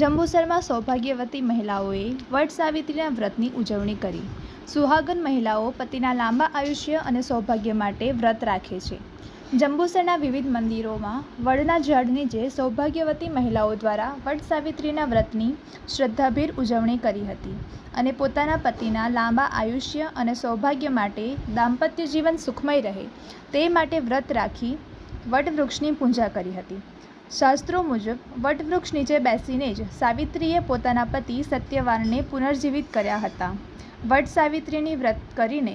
જંબુસરમાં સૌભાગ્યવતી મહિલાઓએ વટ સાવિત્રીના વ્રતની ઉજવણી કરી. સુહાગન મહિલાઓ પતિના લાંબા આયુષ્ય અને સૌભાગ્ય માટે વ્રત રાખે છે. જંબુસરના વિવિધ મંદિરોમાં વડના ઝાડ નીચે સૌભાગ્યવતી મહિલાઓ દ્વારા વટ સાવિત્રીના વ્રતની શ્રદ્ધાભેર ઉજવણી કરી હતી અને પોતાના પતિના લાંબા આયુષ્ય અને સૌભાગ્ય માટે દાંપત્ય જીવન સુખમય રહે તે માટે વ્રત રાખી વટવૃક્ષની પૂજા કરી હતી. શાસ્ત્રો મુજબ, વટવૃક્ષ નીચે બેસીને જ સાવિત્રીએ પોતાના પતિ સત્યવાનને પુનર્જીવિત કર્યા હતા. વટ સાવિત્રીની વ્રત કરીને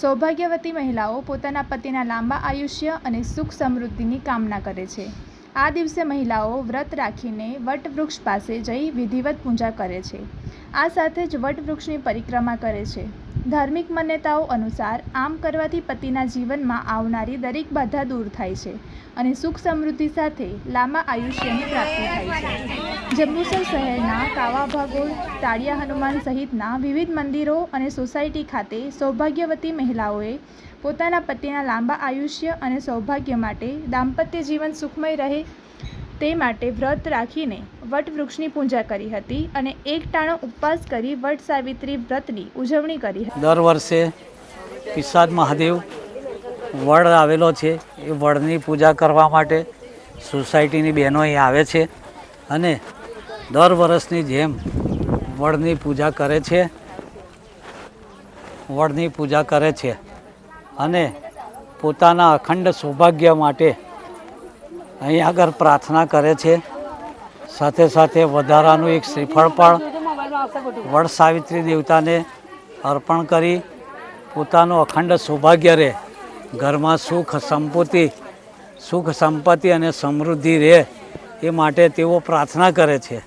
સૌભાગ્યવતી મહિલાઓ પોતાના પતિના લાંબા આયુષ્ય અને સુખ સમૃદ્ધિની કામના કરે છે. આ દિવસે મહિલાઓ વ્રત રાખીને વટવૃક્ષ પાસે જઈ વિધિવત પૂજા કરે છે. આ સાથે જ વટવૃક્ષની પરિક્રમા કરે છે. ધાર્મિક માન્યતાઓ અનુસાર આમ કરવાથી પતિના જીવનમાં આવનારી દરેક બાધા દૂર થાય છે અને સુખ સમૃદ્ધિ સાથે લાંબા આયુષ્યની પ્રાપ્તિ થાય છે. જંબુસર શહેરના કાવા ભાગોળ તાળિયા હનુમાન સહિતના વિવિધ મંદિરો અને સોસાયટી ખાતે સૌભાગ્યવતી મહિલાઓએ પોતાના પતિના લાંબા આયુષ્ય અને સૌભાગ્ય માટે દાંપત્ય જીવન સુખમય રહે તે માટે વ્રત રાખીને વટવૃક્ષની પૂજા કરી હતી અને એક ટાણો ઉપવાસ કરી વટ સાવિત્રી વ્રતની ઉજવણી કરી હતી. દર વર્ષે પિસાદ મહાદેવ વડ આવેલો છે. એ વડની પૂજા કરવા માટે સોસાયટીની બહેનો અહીં આવે છે અને દર વર્ષની જેમ વડની પૂજા કરે છે. વડની પૂજા કરે છે અને પોતાના અખંડ સૌભાગ્ય માટે અહીં આગળ પ્રાર્થના કરે છે. સાથે સાથે વધારાનું એક શ્રીફળ પણ વડ સાવિત્રી દેવતાને અર્પણ કરી પોતાનું અખંડ સૌભાગ્ય રહે ઘરમાં સુખ, સંપત્તિ સુખ, સંપત્તિ અને સમૃદ્ધિ રહે એ માટે તેઓ પ્રાર્થના કરે છે.